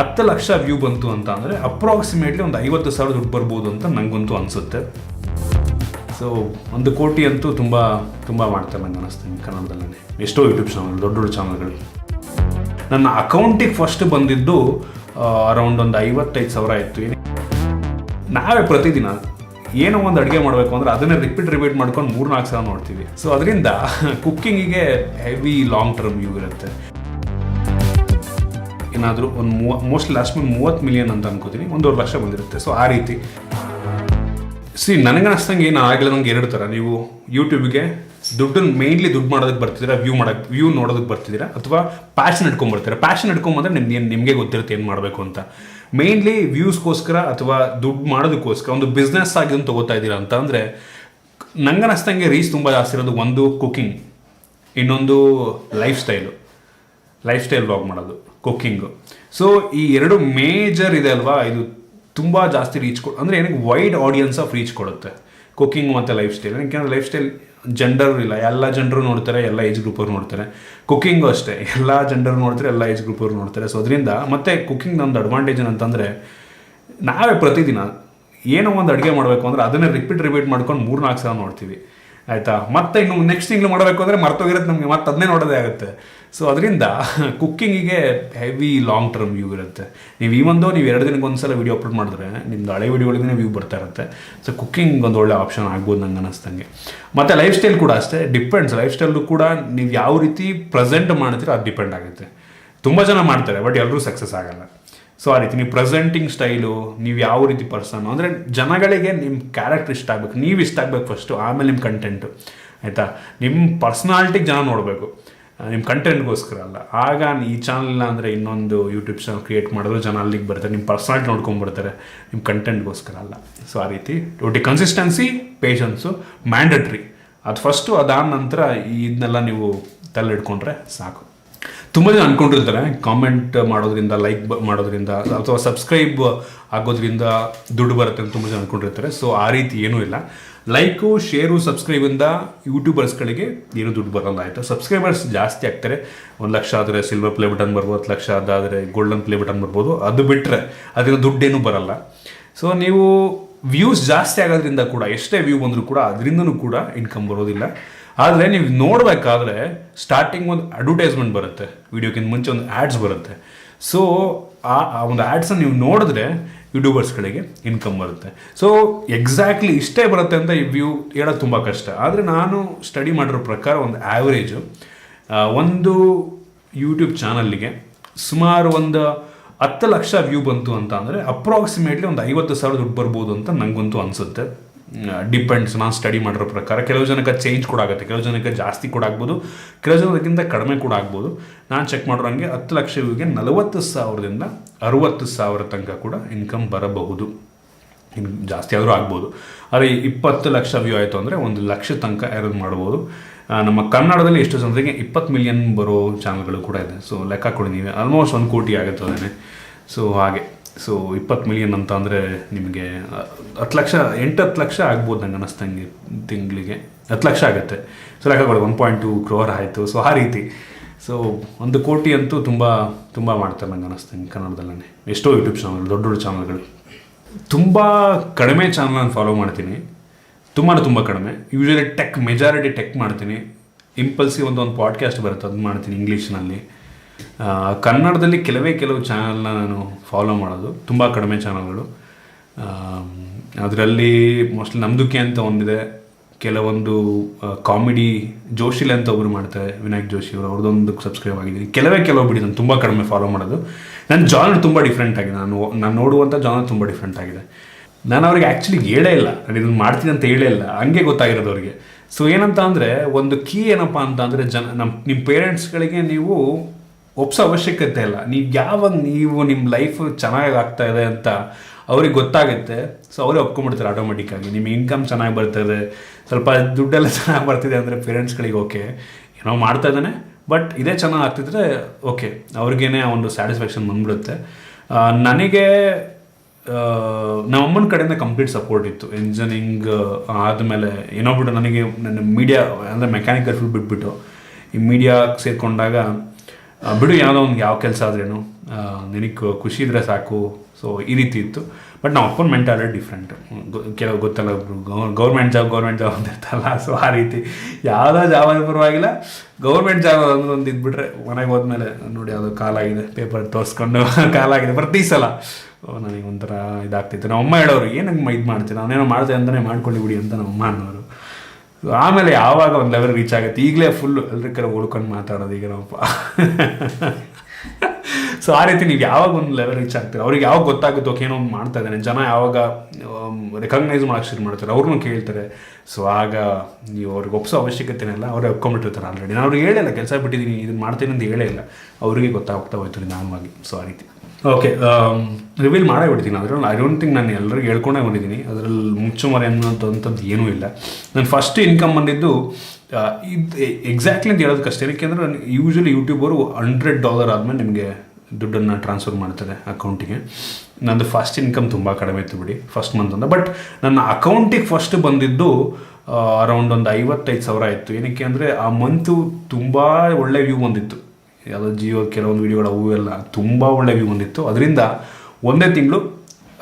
ಹತ್ತು ಲಕ್ಷ ವ್ಯೂ ಬಂತು ಅಂತ ಅಂದರೆ ಅಪ್ರಾಕ್ಸಿಮೇಟ್ಲಿ ಒಂದು ಐವತ್ತು ಸಾವಿರ ದುಡ್ಡು ಬರ್ಬೋದು ಅಂತ ನನಗಂತೂ ಅನಿಸುತ್ತೆ. ಸೊ ಒಂದು ಕೋಟಿ ಅಂತೂ ತುಂಬ ತುಂಬ ಮಾಡ್ತಾರೆ ನಂಗೆ ಅನ್ನಿಸ್ತೀನಿ ಕನ್ನಡದಲ್ಲೇ ಎಷ್ಟೋ ಯೂಟ್ಯೂಬ್ ಚಾನಲ್ ದೊಡ್ಡ ದೊಡ್ಡ ಚಾನಲ್ಗಳು ನನ್ನ ಅಕೌಂಟಿಗೆ ಫಸ್ಟ್ ಬಂದಿದ್ದು ಅರೌಂಡ್ ಒಂದು ಐವತ್ತೈದು ಸಾವಿರ ಇತ್ತು ನಾವೇ ಪ್ರತಿದಿನ ಏನೋ ಒಂದು ಅಡುಗೆ ಮಾಡಬೇಕು ಅಂದ್ರೆ ಅದನ್ನೇ ರಿಪೀಟ್ ರಿಪೀಟ್ ಮಾಡ್ಕೊಂಡು ಮೂರು ನಾಲ್ಕು ಸಾವಿರ ನೋಡ್ತೀವಿ. ಸೊ ಅದರಿಂದ ಕುಕ್ಕಿಂಗಿಗೆ ಹೆವಿ ಲಾಂಗ್ ಟರ್ಮ್ ವ್ಯೂ ಇರುತ್ತೆ. ಏನಾದರೂ ಒಂದು ಮೂವ ಮೋಸ್ಟ್ಲಿ ಲಾಸ್ಟ್ ಮೂವತ್ತು ಮಿಲಿಯನ್ ಅಂತ ಅನ್ಕೋತೀನಿ. ಒಂದೂವರೆ ಲಕ್ಷ ಬಂದಿರುತ್ತೆ. ಸೊ ಆ ರೀತಿ. ಸಿ ನನಗೆ ಅನ್ನಿಸ್ದಂಗೆ ಏನು ಆಗಿಲ್ಲ ನಂಗೆ ಎರಡು ಥರ. ನೀವು ಯೂಟ್ಯೂಬ್ಗೆ ದುಡ್ಡನ್ನು ಮೇಯ್ನ್ಲಿ ದುಡ್ಡು ಮಾಡೋದಕ್ಕೆ ಬರ್ತಿದ್ದೀರಾ ವ್ಯೂ ಮಾಡೋಕ್ಕೆ ವ್ಯೂ ನೋಡೋದಕ್ಕೆ ಬರ್ತಿದ್ದೀರಾ, ಅಥವಾ ಪ್ಯಾಷನ್ ಇಟ್ಕೊಂಡ್ಬರ್ತೀರಾ? ಪ್ಯಾಷನ್ ಇಟ್ಕೊಂಬಂದ್ರೆ ನಿಮ್ಗೆ ನಿಮಗೆ ಗೊತ್ತಿರುತ್ತೆ ಏನು ಮಾಡಬೇಕು ಅಂತ. ಮೇಯ್ನ್ಲಿ ವ್ಯೂಸ್ಗೋಸ್ಕರ ಅಥವಾ ದುಡ್ಡು ಮಾಡೋದಕ್ಕೋಸ್ಕರ ಒಂದು ಬಿಸ್ನೆಸ್ ಆಗಿ ಒಂದು ತಗೋತಾ ಇದ್ದೀರಾ ಅಂತ ಅಂದರೆ, ನಂಗೆ ಅನ್ನಿಸ್ದಂಗೆ ರೀಚ್ ತುಂಬ ಜಾಸ್ತಿ ಇರೋದು ಒಂದು ಕುಕಿಂಗ್ ಇನ್ನೊಂದು life style life style blog ಮಾಡೋದು. ಕುಕ್ಕಿಂಗು ಸೊ ಈ ಎರಡು ಮೇಜರ್ ಇದೆ ಅಲ್ವಾ? ಇದು ತುಂಬ ಜಾಸ್ತಿ ರೀಚ್ ಕೊ ಅಂದರೆ ಏನಕ್ಕೆ ವೈಡ್ ಆಡಿಯನ್ಸ್ ಆಫ್ ರೀಚ್ ಕೊಡುತ್ತೆ. ಕುಕ್ಕಿಂಗ್ ಮತ್ತು ಲೈಫ್ ಸ್ಟೈಲ್ ಏನಕ್ಕೆ ಲೈಫ್ ಸ್ಟೈಲ್ ಜೆಂಡರ್ ಇಲ್ಲ. ಎಲ್ಲ ಜನರು ನೋಡ್ತಾರೆ, ಎಲ್ಲ ಏಜ್ ಗ್ರೂಪವ್ರು ನೋಡ್ತಾರೆ. ಕುಕ್ಕಿಂಗು ಅಷ್ಟೇ. ಎಲ್ಲ ಜನರು ನೋಡ್ತಾರೆ, ಎಲ್ಲ ಏಜ್ ಗ್ರೂಪವ್ರು ನೋಡ್ತಾರೆ. ಸೊ ಅದರಿಂದ ಮತ್ತು ಕುಕ್ಕಿಂಗ್ ನಮ್ದು ಅಡ್ವಾಂಟೇಜ್ ಏನಂತಂದರೆ, ನಾವೇ ಪ್ರತಿದಿನ ಏನೋ ಒಂದು ಅಡುಗೆ ಮಾಡಬೇಕು ಅಂದರೆ ಅದನ್ನೇ ರಿಪೀಟ್ ರಿಪೀಟ್ ಮಾಡ್ಕೊಂಡು ಮೂರು ನಾಲ್ಕು ಸಲ ನೋಡ್ತೀವಿ. ಆಯಿತಾ? ಮತ್ತೆ ಇನ್ನು ನೆಕ್ಸ್ಟ್ ತಿಂಗಳು ಮಾಡಬೇಕು ಅಂದರೆ ಮರ್ತೋಗಿರೋದು ನಮಗೆ ಮತ್ತೆ ಅದನ್ನೇ ನೋಡೋದೇ ಆಗುತ್ತೆ. ಸೊ ಅದರಿಂದ ಕುಕ್ಕಿಂಗಿಗೆ ಹೆವಿ ಲಾಂಗ್ ಟರ್ಮ್ ವ್ಯೂ ಇರುತ್ತೆ. ನೀವು ಈ ಒಂದು, ನೀವು ಎರಡು ದಿನಕ್ಕೆ ಒಂದ್ಸಲ ವೀಡಿಯೋ ಅಪ್ಲೋಡ್ ಮಾಡಿದ್ರೆ ನಿಮ್ದು ಹಳೆ ವೀಡಿಯೋಗಳಿಂದ ವ್ಯೂ ಬರ್ತಾ ಇರುತ್ತೆ. ಸೊ ಕುಕ್ಕಿಂಗ್ ಒಂದು ಒಳ್ಳೆ ಆಪ್ಷನ್ ಆಗ್ಬೋದು ನಂಗೆ ಅನ್ನಿಸ್ತಂಗೆ ಮತ್ತು ಲೈಫ್ ಸ್ಟೈಲ್ ಕೂಡ ಅಷ್ಟೇ ಡಿಪೆಂಡ್ಸ್ ಲೈಫ್ ಸ್ಟೈಲು ಕೂಡ ನೀವು ಯಾವ ರೀತಿ ಪ್ರೆಸೆಂಟ್ ಮಾಡ್ತೀರೋ ಅದು ಡಿಪೆಂಡ್ ಆಗುತ್ತೆ. ತುಂಬ ಜನ ಮಾಡ್ತಾರೆ ಬಟ್ ಎಲ್ಲರೂ ಸಕ್ಸಸ್ ಆಗಲ್ಲ. ಸೊ ಆ ರೀತಿ ನೀವು ಪ್ರೆಸೆಂಟಿಂಗ್ ಸ್ಟೈಲು ನೀವು ಯಾವ ರೀತಿ ಪರ್ಸನ್ ಅಂದರೆ ಜನಗಳಿಗೆ ನಿಮ್ಮ ಕ್ಯಾರೆಕ್ಟರ್ ಇಷ್ಟ ಆಗಬೇಕು. ನೀವು ಇಷ್ಟ ಆಗಬೇಕು ಫಸ್ಟು ಆಮೇಲೆ ನಿಮ್ಮ ಕಂಟೆಂಟು ಆಯಿತಾ? ನಿಮ್ಮ ಪರ್ಸ್ನಾಲಿಟಿಗೆ ಜನ ನೋಡಬೇಕು. ನಿಮ್ಮ ಕಂಟೆಂಟ್ಗೋಸ್ಕರ ಅಲ್ಲ. ಆಗ ಈ ಚಾನಲ್ನ ಅಂದರೆ ಇನ್ನೊಂದು ಯೂಟ್ಯೂಬ್ ಚಾನಲ್ ಕ್ರಿಯೇಟ್ ಮಾಡಿದ್ರು ಜನ ಅಲ್ಲಿಗೆ ಬರ್ತಾರೆ. ನಿಮ್ಮ ಪರ್ಸ್ನಾಲಿಟಿ ನೋಡ್ಕೊಂಡ್ಬರ್ತಾರೆ ನಿಮ್ಮ ಕಂಟೆಂಟ್ಗೋಸ್ಕರ ಅಲ್ಲ. ಸೊ ಆ ರೀತಿ ಒಟ್ಟಿ ಕನ್ಸಿಸ್ಟೆನ್ಸಿ ಪೇಷನ್ಸು ಮ್ಯಾಂಡಟ್ರಿ ಅದು ಫಸ್ಟು ಅದಾದ ನಂತರ ಇದನ್ನೆಲ್ಲ ನೀವು ತಲೆ ಇಟ್ಕೊಂಡ್ರೆ ಸಾಕು. ತುಂಬ ಜನ ಅಂದ್ಕೊಂಡಿರ್ತಾರೆ ಕಾಮೆಂಟ್ ಮಾಡೋದ್ರಿಂದ ಲೈಕ್ ಮಾಡೋದ್ರಿಂದ, ಅಥವಾ ಸಬ್ಸ್ಕ್ರೈಬ್ ಆಗೋದ್ರಿಂದ ದುಡ್ಡು ಬರುತ್ತೆ ಅಂತ ತುಂಬ ಜನ ಅಂದ್ಕೊಂಡಿರ್ತಾರೆ ಸೊ ಆ ರೀತಿ ಏನೂ ಇಲ್ಲ. ಲೈಕು ಶೇರು ಸಬ್ಸ್ಕ್ರೈಬ್ ಸಬ್ಸ್ಕ್ರೈಬಿಂದ ಯೂಟ್ಯೂಬರ್ಸ್ಗಳಿಗೆ ಏನು ದುಡ್ಡು ಬರೋಲ್ಲ ಆಯಿತು? ಸಬ್ಸ್ಕ್ರೈಬರ್ಸ್ ಜಾಸ್ತಿ ಆಗ್ತಾರೆ. ಒಂದು ಲಕ್ಷ ಆದರೆ ಸಿಲ್ವರ್ ಪ್ಲೇ ಬಟನ್ ಬರ್ಬೋದು, ಹತ್ತು ಲಕ್ಷ ಅದಾದರೆ ಗೋಲ್ಡನ್ ಪ್ಲೇ ಬಟನ್ ಬರ್ಬೋದು. ಅದು ಬಿಟ್ಟರೆ ಅದರಿಂದ ದುಡ್ಡೇನು ಬರಲ್ಲ. ಸೊ ನೀವು ವ್ಯೂಸ್ ಜಾಸ್ತಿ ಆಗೋದ್ರಿಂದ ಕೂಡ, ಎಷ್ಟೇ ವ್ಯೂ ಬಂದರೂ ಕೂಡ, ಅದರಿಂದನೂ ಕೂಡ ಇನ್ಕಮ್ ಬರೋದಿಲ್ಲ. ಆದರೆ ನೀವು ನೋಡಬೇಕಾದ್ರೆ ಸ್ಟಾರ್ಟಿಂಗ್ ಒಂದು ಅಡ್ವರ್ಟೈಸ್ಮೆಂಟ್ ಬರುತ್ತೆ. ವಿಡಿಯೋಕ್ಕಿಂತ ಮುಂಚೆ ಒಂದು ಆ್ಯಡ್ಸ್ ಬರುತ್ತೆ. ಸೊ ಆ ಒಂದು ಆ್ಯಡ್ಸನ್ನು ನೀವು ನೋಡಿದ್ರೆ ಯೂಟ್ಯೂಬರ್ಸ್ಗಳಿಗೆ ಇನ್ಕಮ್ ಬರುತ್ತೆ. ಸೊ ಎಕ್ಸಾಕ್ಟ್ಲಿ ಇಷ್ಟೇ ಬರುತ್ತೆ ಅಂತ ಈ ವ್ಯೂ ಹೇಳೋದು ತುಂಬ ಕಷ್ಟ. ಆದರೆ ನಾನು ಸ್ಟಡಿ ಮಾಡಿರೋ ಪ್ರಕಾರ ಒಂದು ಆ್ಯಾವ್ರೇಜು ಒಂದು ಯೂಟ್ಯೂಬ್ ಚಾನಲ್ಗೆ ಸುಮಾರು ಒಂದು ಹತ್ತು ಲಕ್ಷ ವ್ಯೂ ಬಂತು ಅಂತ ಅಂದರೆ ಅಪ್ರಾಕ್ಸಿಮೇಟ್ಲಿ ಒಂದು ಐವತ್ತು ಸಾವಿರ ದುಡ್ಡು ಬರ್ಬೋದು ಅಂತ ನನಗಂತೂ ಅನಿಸುತ್ತೆ. ಡಿಪೆಂಡ್ಸ್ ನಾನು ಸ್ಟಡಿ ಮಾಡಿರೋ ಪ್ರಕಾರ ಕೆಲವು ಜನಕ್ಕೆ ಚೇಂಜ್ ಕೂಡ ಆಗುತ್ತೆ. ಕೆಲವು ಜನಕ್ಕೆ ಜಾಸ್ತಿ ಕೂಡ ಆಗ್ಬೋದು. ಕೆಲವು ಜನಕ್ಕಿಂತ ಕಡಿಮೆ ಕೂಡ ಆಗ್ಬೋದು. ನಾನು ಚೆಕ್ ಮಾಡಿರೋ ಹಂಗೆ ಹತ್ತು ಲಕ್ಷ ವ್ಯೂಗೆ ನಲವತ್ತು ಸಾವಿರದಿಂದ ಅರುವತ್ತು ಸಾವಿರ ತನಕ ಕೂಡ ಇನ್ಕಮ್ ಬರಬಹುದು. ಇನ್ ಜಾಸ್ತಿ ಆದರೂ ಆಗ್ಬೋದು. ಆದರೆ ಇಪ್ಪತ್ತು ಲಕ್ಷ ವ್ಯೂ ಆಯಿತು ಅಂದರೆ ಒಂದು ಲಕ್ಷ ತನಕ ಯಾರು ಮಾಡ್ಬೋದು. ನಮ್ಮ ಕನ್ನಡದಲ್ಲಿ ಎಷ್ಟು ಜನರಿಗೆ ಇಪ್ಪತ್ತು ಮಿಲಿಯನ್ ಬರೋ ಚಾನಲ್ಗಳು ಕೂಡ ಇದೆ. ಸೊ ಲೆಕ್ಕ ಕೊಡಿ ನೀವೇ. ಆಲ್ಮೋಸ್ಟ್ ಒಂದು ಕೋಟಿ ಆಗುತ್ತೆ ಅದೇ ಸೊ ಹಾಗೆ. ಸೊ ಇಪ್ಪತ್ತು ಮಿಲಿಯನ್ ಅಂತ ಅಂದರೆ ನಿಮಗೆ ಹತ್ತು ಲಕ್ಷ ಎಂಟು ಹತ್ತು ಲಕ್ಷ ಆಗ್ಬೋದು ನಂಗೆ ಅನ್ನಿಸ್ತಂಗೆ ತಿಂಗಳಿಗೆ. ಹತ್ತು ಲಕ್ಷ ಆಗುತ್ತೆ. ಸೊ ಲೆಕ್ಕ ಕೊಡಿ ಒನ್ ಪಾಯಿಂಟ್ ಟು ಕ್ರೋರ್ ಆಯಿತು. ಸೊ ಆ ರೀತಿ. ಸೊ ಒಂದು ಕೋಟಿ ಅಂತೂ ತುಂಬ ತುಂಬ ಮಾಡ್ತಾರೆ ನಂಗೆ ಅನ್ನಿಸ್ತಂಗೆ ಕನ್ನಡದಲ್ಲೇ ಎಷ್ಟೋ ಯೂಟ್ಯೂಬ್ ಚಾನಲ್ ದೊಡ್ಡ ದೊಡ್ಡ ಚಾನಲ್ಗಳು ತುಂಬ ಕಡಿಮೆ ಚಾನಲನ್ನು ನಾನು ಫಾಲೋ ಮಾಡ್ತೀನಿ. ತುಂಬಾ ತುಂಬ ಕಡಿಮೆ. ಯೂಶಲಿ ಟೆಕ್ ಮೆಜಾರಿಟಿ ಟೆಕ್ ಮಾಡ್ತೀನಿ. ಇಂಪಲ್ಸಿ ಒಂದು ಒಂದು ಪಾಡ್ಕಾಸ್ಟ್ ಬರುತ್ತೆ ಅದು ಮಾಡ್ತೀನಿ ಇಂಗ್ಲೀಷ್ನಲ್ಲಿ ಕನ್ನಡದಲ್ಲಿ ಕೆಲವೇ ಕೆಲವು ಚಾನಲ್ನ ನಾನು ಫಾಲೋ ಮಾಡೋದು. ತುಂಬ ಕಡಿಮೆ ಚಾನಲ್ಗಳು. ಅದರಲ್ಲಿ ಮೋಸ್ಟ್ಲಿ ನಮ್ದುಕ್ಕೆ ಅಂತ ಒಂದಿದೆ. ಕೆಲವೊಂದು ಕಾಮಿಡಿ ಜೋಶಿಲೆ ಅಂತ ಒಬ್ರು ಮಾಡ್ತಾರೆ, ವಿನಾಯಕ್ ಜೋಶಿ ಅವರು. ಅವ್ರದ್ದೊಂದು ಸಬ್ಸ್ಕ್ರೈಬ್ ಆಗಿದ್ದೀನಿ. ಕೆಲವೇ ಕೆಲವು ಬಿಡಿ ನಾನು ತುಂಬ ಕಡಿಮೆ ಫಾಲೋ ಮಾಡೋದು. ನನ್ನ ಜಾನರ್ ತುಂಬ ಡಿಫ್ರೆಂಟ್ ಆಗಿದೆ. ನಾನು ನಾನು ನೋಡುವಂಥ ಜಾನರ್ ತುಂಬ ಡಿಫ್ರೆಂಟ್ ಆಗಿದೆ. ನಾನು ಅವ್ರಿಗೆ ಆ್ಯಕ್ಚುಲಿ ಹೇಳೇ ಇಲ್ಲ. ನಾನು ಇದನ್ನು ಮಾಡ್ತೀನಿ ಅಂತ ಹೇಳೇ ಇಲ್ಲ. ಹಂಗೆ ಗೊತ್ತಾಗಿರೋದು ಅವರಿಗೆ. ಸೊ ಏನಂತ ಅಂದರೆ, ಒಂದು ಕೀ ಏನಪ್ಪ ಅಂತ ಅಂದರೆ, ಜನ ನಮ್ಮ ನಿಮ್ಮ ಪೇರೆಂಟ್ಸ್ಗಳಿಗೆ ನೀವು ಒಪ್ಸೋ ಅವಶ್ಯಕತೆ ಇಲ್ಲ. ನೀವು ಯಾವಾಗ ನೀವು ನಿಮ್ಮ ಲೈಫ್ ಚೆನ್ನಾಗಿ ಆಗ್ತಾ ಇದೆ ಅಂತ ಅವ್ರಿಗೆ ಗೊತ್ತಾಗುತ್ತೆ. ಸೊ ಅವರೇ ಒಪ್ಕೊಂಡ್ಬಿಡ್ತಾರೆ ಆಟೋಮೆಟಿಕ್ಕಾಗಿ ನಿಮ್ಮ ಇನ್ಕಮ್ ಚೆನ್ನಾಗಿ ಬರ್ತದೆ ಸ್ವಲ್ಪ ದುಡ್ಡೆಲ್ಲ ಚೆನ್ನಾಗಿ ಬರ್ತಿದೆ ಅಂದರೆ ಪೇರೆಂಟ್ಸ್ಗಳಿಗೆ ಓಕೆ ಏನೋ ಮಾಡ್ತಾ ಇದ್ದಾನೆ ಬಟ್ ಇದೇ ಚೆನ್ನಾಗಿ ಆಗ್ತಿದ್ರೆ ಓಕೆ ಅವ್ರಿಗೇನೆ ಒಂದು ಸ್ಯಾಟಿಸ್ಫ್ಯಾಕ್ಷನ್ ಬಂದ್ಬಿಡುತ್ತೆ. ನನಗೆ ನಮ್ಮಮ್ಮನ ಕಡೆಯಿಂದ ಕಂಪ್ಲೀಟ್ ಸಪೋರ್ಟ್ ಇತ್ತು. ಇಂಜಿನಿಯರಿಂಗ್ ಆದಮೇಲೆ ಏನೋ ಬಿಟ್ಟು ನನಗೆ, ನನ್ನ ಮೀಡಿಯಾ ಅಂದರೆ ಮೆಕ್ಯಾನಿಕಲ್ ಫೀಲ್ಡ್ ಬಿಟ್ಬಿಟ್ಟು. ಈ ಮೀಡಿಯಾ ಸೇರಿಕೊಂಡಾಗ ಬಿಡು ಯಾವುದೋ ಒಂದು ಯಾವ ಕೆಲಸ ಆದ್ರೇನು ನಿನಗೆ ಖುಷಿ ಇದ್ರೆ ಸಾಕು. ಸೊ ಈ ರೀತಿ ಇತ್ತು. ಬಟ್ ನಮ್ಮ ಅಪ್ಪನ ಮೆಂಟಾಲಿಟಿ ಡಿಫ್ರೆಂಟ್ ಕೆಲವು ಗೊತ್ತಲ್ಲ ಗೌರ್ಮೆಂಟ್ ಜಾಬ್ ಗೌರ್ಮೆಂಟ್ ಜಾಬ್ ಅಂತ ಇರ್ತಲ್ಲ ಸೊ ಆ ರೀತಿ. ಯಾವುದೋ ಜಾಬ್ ಆದ್ರೂ ಪರವಾಗಿಲ್ಲ. ಗೌರ್ಮೆಂಟ್ ಜಾಬ್ ಅಂದ್ರೆ ಒಂದು ಇದ್ಬಿಟ್ರೆ ಮನೆಗೆ ಹೋದ್ಮೇಲೆ ನೋಡಿ ಯಾವುದೋ ಕಾಲಾಗಿದೆ ಪೇಪರ್ ತೋರಿಸ್ಕೊಂಡು ಕಾಲಾಗಿದೆ ಪ್ರತಿ ಸಲ ನನಗೆ ಒಂಥರ ಇದಾಗ್ತಿತ್ತು. ನಮ್ಮ ಅಮ್ಮ ಹೇಳೋರು ಏನಂಗೆ ಇದು ಮಾಡ್ತೀನಿ ನಾನೇನೋ ಮಾಡ್ತೇನೆ ಅಂತಲೇ ಮಾಡ್ಕೊಂಡು ಬಿಡಿ ಅಂತ ನಮ್ಮ ಅಮ್ಮ ಅನ್ನೋರು. ಆಮೇಲೆ ಯಾವಾಗ ಒಂದು ಲೆವೆಲ್ ರೀಚ್ ಆಗುತ್ತೆ? ಈಗಲೇ ಫುಲ್ ಎಲ್ಲರ ಕಡೆ ಓಡ್ಕೊಂಡು ಮಾತಾಡೋದು ಈಗ ನಮ್ಮಪ್ಪ ಸೊ ಆ ರೀತಿ ನೀವು ಯಾವಾಗ ಒಂದು ಲೆವೆಲ್ ರೀಚ್ ಆಗ್ತೀರ? ಅವ್ರಿಗೆ ಯಾವಾಗ ಗೊತ್ತಾಗುತ್ತೋ ಏನೋ ಒಂದು ಮಾಡ್ತಾ ಇದ್ದಾನೆ ಜನ ಯಾವಾಗ ರೆಕಗ್ನೈಸ್ ಮಾಡೋಕೆ ಶುರು ಮಾಡ್ತಾರೆ. ಅವ್ರನ್ನೂ ಕೇಳ್ತಾರೆ. ಸೊ ಆಗ ನೀವು ಅವ್ರಿಗೆ ಒಪ್ಸೋ ಅವಶ್ಯಕತೆನೆಲ್ಲ ಅವರೇ ಒಪ್ಕೊಂಡ್ಬಿಟ್ಟಿರ್ತಾರೆ ಆಲ್ರೆಡಿ ನಾನು ಅವ್ರಿಗೆ ಹೇಳಿಲ್ಲ ಕೆಲಸ ಬಿಟ್ಟಿದ್ದೀನಿ ಇದನ್ನು ಮಾಡ್ತೀನಿ ಅಂತ ಹೇಳೇ ಇಲ್ಲ. ಅವರಿಗೆ ಗೊತ್ತಾಗ್ತಾ ಹೋಯ್ತು ನಿಧಾನವಾಗಿ ಸೊ ಆ ರೀತಿ. ಓಕೆ ರಿವೀಲ್ ಮಾಡೇ ಬಿಡ್ತೀನಿ ಅದರಲ್ಲಿ ಐ ಡೋಂಟ್ ಥಿಂಕ್ ನಾನು ಎಲ್ಲರಿಗೂ ಹೇಳ್ಕೊಂಡೇ ಬಂದಿದ್ದೀನಿ. ಅದರಲ್ಲಿ ಮುಚ್ಚುಮರೆ ಅನ್ನೋಂಥದ್ದು ಏನೂ ಇಲ್ಲ. ನನ್ನ ಫಸ್ಟ್ ಇನ್ಕಮ್ ಬಂದಿದ್ದು ಇದು ಎಕ್ಸಾಕ್ಟ್ಲಿ ಅಂತ ಹೇಳೋದಕ್ಕಷ್ಟೇ ನಾನು ಯೂಶ್ವಲಿ ಯೂಟ್ಯೂಬರು ಹಂಡ್ರೆಡ್ ಡಾಲರ್ ಆದಮೇಲೆ ನಿಮಗೆ ದುಡ್ಡನ್ನು ಟ್ರಾನ್ಸ್ಫರ್ ಮಾಡ್ತಾರೆ ಅಕೌಂಟಿಗೆ ನಂದು ಫಸ್ಟ್ ಇನ್ಕಮ್ ತುಂಬ ಕಡಿಮೆ ಇತ್ತು ಬಿಡಿ ಫಸ್ಟ್ ಮಂತ್ ಅಂತ ಬಟ್ ನನ್ನ ಅಕೌಂಟಿಗೆ ಫಸ್ಟ್ ಬಂದಿದ್ದು ಅರೌಂಡ್ ಒಂದು ಐವತ್ತೈದು ಸಾವಿರ ಇತ್ತು. ಏನಕ್ಕೆ ಅಂದರೆ ಆ ಮಂತು ತುಂಬ ಒಳ್ಳೆ ವ್ಯೂ ಬಂದಿತ್ತು. ಯಾವುದೋ ಜಿಯೋ ಕೆಲವೊಂದು ವೀಡಿಯೋಗಳ ಹೂವೆಲ್ಲ ತುಂಬ ಒಳ್ಳೆ ವ್ಯೂ ಬಂದಿತ್ತು. ಅದರಿಂದ ಒಂದೇ ತಿಂಗಳು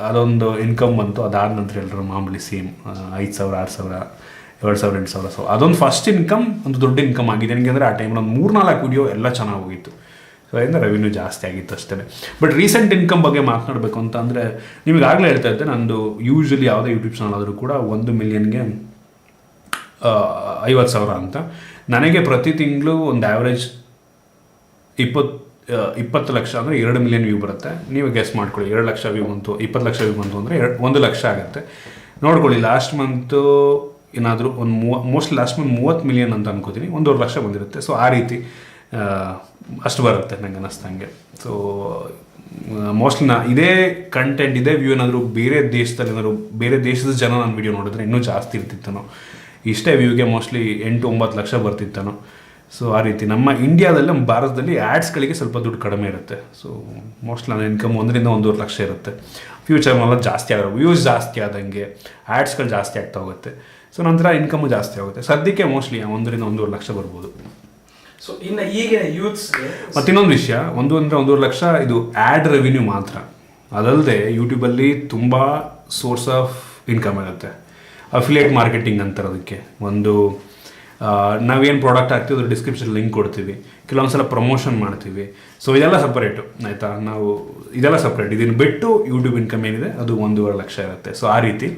ಅದೊಂದು ಇನ್ಕಮ್ ಬಂತು. ಅದಾದ ನಂತರ ಎಲ್ಲರೂ ಮಾಮೂಲಿ ಸೇಮ್ ಐದು ಸಾವಿರ, ಆರು ಸಾವಿರ ಎರಡು ಸಾವಿರ, ಎಂಟು ಸಾವಿರ. ಸೊ ಅದೊಂದು ಫಸ್ಟ್ ಇನ್ಕಮ್ ಒಂದು ದೊಡ್ಡ ಇನ್ಕಮ್ ಆಗಿದೆ. ನನಗೆ ಆ ಟೈಮಲ್ಲಿ ಒಂದು ಮೂರು ನಾಲ್ಕು ವಿಡಿಯೋ ಎಲ್ಲ ಚೆನ್ನಾಗಿ ಹೋಗಿತ್ತು. ಸೊ ಅದರಿಂದ ರೆವಿನ್ಯೂ ಜಾಸ್ತಿ ಆಗಿತ್ತು ಅಷ್ಟೇ ಬಟ್ ರೀಸೆಂಟ್ ಇನ್ಕಮ್ ಬಗ್ಗೆ ಮಾತನಾಡಬೇಕು ಅಂತ ಅಂದರೆ ನಿಮಗೆ ಆಗಲೇ ಹೇಳ್ತಾ ಇದ್ದೆ, ನಂದು ಯೂಶ್ವಲಿ ಯಾವುದೇ ಯೂಟ್ಯೂಬ್ ಚಾನಲ್ ಆದರೂ ಕೂಡ ಒಂದು ಮಿಲಿಯನ್ಗೆ ಐವತ್ತು ಸಾವಿರ ಅಂತ. ನನಗೆ ಪ್ರತಿ ತಿಂಗಳು ಒಂದು ಆ್ಯಾವ್ರೇಜ್ ಇಪ್ಪತ್ತು ಇಪ್ಪತ್ತು ಲಕ್ಷ ಅಂದರೆ ಎರಡು ಮಿಲಿಯನ್ ವ್ಯೂ ಬರುತ್ತೆ. ನೀವು ಗೆಸ್ ಮಾಡ್ಕೊಳ್ಳಿ, ಎರಡು ಲಕ್ಷ ವ್ಯೂ ಬಂತು, ಇಪ್ಪತ್ತು ಲಕ್ಷ ವ್ಯೂ ಬಂತು ಅಂದರೆ ಎರಡು, ಒಂದು ಲಕ್ಷ ಆಗುತ್ತೆ. ನೋಡ್ಕೊಳ್ಳಿ ಲಾಸ್ಟ್ ಮಂತು ಏನಾದರೂ ಒಂದು ಮೂವ ಮೋಸ್ಟ್ ಲಾಸ್ಟ್ ಮಂತ್ ಮೂವತ್ತು ಮಿಲಿಯನ್ ಅಂತ ಅನ್ಕೋತೀನಿ, ಒಂದೂವರೆ ಲಕ್ಷ ಬಂದಿರುತ್ತೆ. ಸೊ ಆ ರೀತಿ ಅಷ್ಟು ಬರುತ್ತೆ ನನಗೆ ಅನ್ನಿಸ್ದಂಗೆ ಸೊ ಮೋಸ್ಟ್ಲಿ ನಾ ಇದೇ ಕಂಟೆಂಟ್ ಇದೇ ವ್ಯೂ ಏನಾದರೂ ಬೇರೆ ದೇಶದಲ್ಲಿ ಏನಾದರೂ, ಬೇರೆ ದೇಶದ ಜನ ನನ್ನ ವಿಡಿಯೋ ನೋಡಿದ್ರೆ ಇನ್ನೂ ಜಾಸ್ತಿ ಇರ್ತಿತ್ತನೋ. ಇಷ್ಟೇ ವ್ಯೂಗೆ ಮೋಸ್ಟ್ಲಿ ಎಂಟು ಒಂಬತ್ತು ಲಕ್ಷ ಬರ್ತಿತ್ತನೋ. ಸೊ ಆ ರೀತಿ ನಮ್ಮ ಇಂಡಿಯಾದಲ್ಲಿ ನಮ್ಮ ಭಾರತದಲ್ಲಿ ಆ್ಯಡ್ಸ್ಗಳಿಗೆ ಸ್ವಲ್ಪ ದುಡ್ಡು ಕಡಿಮೆ ಇರುತ್ತೆ. ಸೊ ಮೋಸ್ಟ್ಲಿ ನನ್ನ ಇನ್ಕಮ್ ಒಂದರಿಂದ ಒಂದೂವರೆ ಲಕ್ಷ ಇರುತ್ತೆ. ಫ್ಯೂಚರ್ ಫ್ಯೂಚರ್ನೆಲ್ಲ ಜಾಸ್ತಿ ಆಗೋ ವ್ಯೂಸ್ ಜಾಸ್ತಿ ಆದಂಗೆ ಆ್ಯಡ್ಸ್ಗಳು ಜಾಸ್ತಿ ಆಗ್ತಾ ಹೋಗುತ್ತೆ. ಸೊ ನಂತರ ಇನ್ಕಮು ಜಾಸ್ತಿ ಆಗುತ್ತೆ. ಸದ್ಯಕ್ಕೆ ಮೋಸ್ಟ್ಲಿ ಒಂದರಿಂದ ಒಂದೂವರೆ ಲಕ್ಷ ಬರ್ಬೋದು. ಸೊ ಇನ್ನು ಈಗ ಯೂತ್ಸ್ ಮತ್ತು ಇನ್ನೊಂದು ವಿಷಯ ಒಂದು ಅಂದರೆ ಒಂದೂವರೆ ಲಕ್ಷ ಇದು ಆ್ಯಡ್ ರೆವಿನ್ಯೂ ಮಾತ್ರ. ಅದಲ್ಲದೆ ಯೂಟ್ಯೂಬಲ್ಲಿ ತುಂಬ ಸೋರ್ಸ್ ಆಫ್ ಇನ್ಕಮ್ ಇರುತ್ತೆ. ಅಫಿಲಿಯೇಟ್ ಮಾರ್ಕೆಟಿಂಗ್ ಅಂತಾರೆ ಅದಕ್ಕೆ. ಒಂದು ನಾವೇನು ಪ್ರಾಡಕ್ಟ್ ಹಾಕ್ತೀವಿ, ಅದ್ರ ಡಿಸ್ಕ್ರಿಪ್ಷನ್ ಲಿಂಕ್ ಕೊಡ್ತೀವಿ. ಕೆಲವೊಂದು ಸಲ ಪ್ರಮೋಷನ್ ಮಾಡ್ತೀವಿ. ಸೊ ಇದೆಲ್ಲ ಸಪ್ರೇಟು ಆಯಿತಾ? ನಾವು, ಇದೆಲ್ಲ ಸಪ್ರೇಟ್ ಇದನ್ನು ಬಿಟ್ಟು ಯೂಟ್ಯೂಬ್ ಇನ್ಕಮ್ ಏನಿದೆ, ಅದು ಒಂದೂವರೆ ಲಕ್ಷ ಇರುತ್ತೆ. ಸೊ ಆ ರೀತಿ.